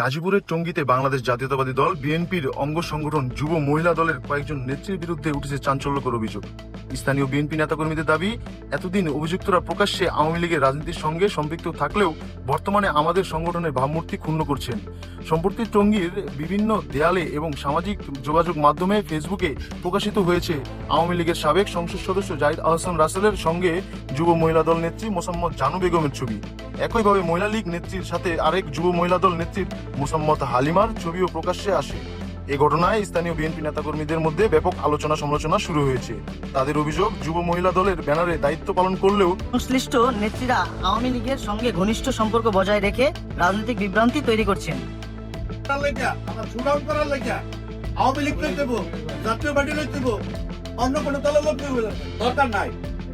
গাজীপুরের টঙ্গীতে বাংলাদেশ জাতীয়তাবাদী দল, বিএনপির অঙ্গ সংগঠন যুব মহিলা দলের কয়েকজন নেত্রীর বিরুদ্ধে উঠেছে চাঞ্চল্যকর অভিযোগ। স্থানীয় বিএনপি নেতাকর্মীদের দাবি, এতদিন অভিযুক্তরা প্রকাশ্যে আওয়ামী লীগের রাজনীতির সঙ্গে সম্পৃক্ত থাকলেও বর্তমানে আমাদের সংগঠনের ভাবমূর্তি ক্ষুণ্ণ করছেন। সম্প্রতি টঙ্গীর বিভিন্ন দেয়ালে এবং সামাজিক যোগাযোগ মাধ্যমে ফেসবুকে প্রকাশিত হয়েছে আওয়ামী লীগের সাবেক সংসদ সদস্য জাহিদ আহসান রাসেলের সঙ্গে যুব মহিলা দল নেত্রী মোসাম্মদ জানু বেগমের ছবি। একইভাবে মহিলা লীগ নেত্রীর সাথে আরেক যুব মহিলা দল নেত্রীর মোসাম্মদ হালিমার ছবিও প্রকাশ্যে আসে। এ ঘটনায় স্থানীয় বিএনপি নেতাকর্মীদের মধ্যে ব্যাপক আলোচনা সমালোচনা শুরু হয়েছে। তাদের অভিযোগ যুব মহিলা দলের ব্যানারে দায়িত্ব পালন করলেও সংশ্লিষ্ট নেত্রীরা আওয়ামী লীগের সঙ্গে ঘনিষ্ঠ সম্পর্ক বজায় রেখে রাজনৈতিক বিভ্রান্তি তৈরি করছেন। আওয়ামী লীগ দেবো জাতীয় পার্টি দেবো অন্য কোনো দলের লোক দরকার নাই।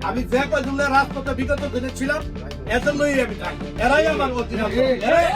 আমি যে কয়জনের রাজপথে বিগত দিনে ছিলাম এজন্যই আমি এরাই আমার অধীনে আছে। এরাই-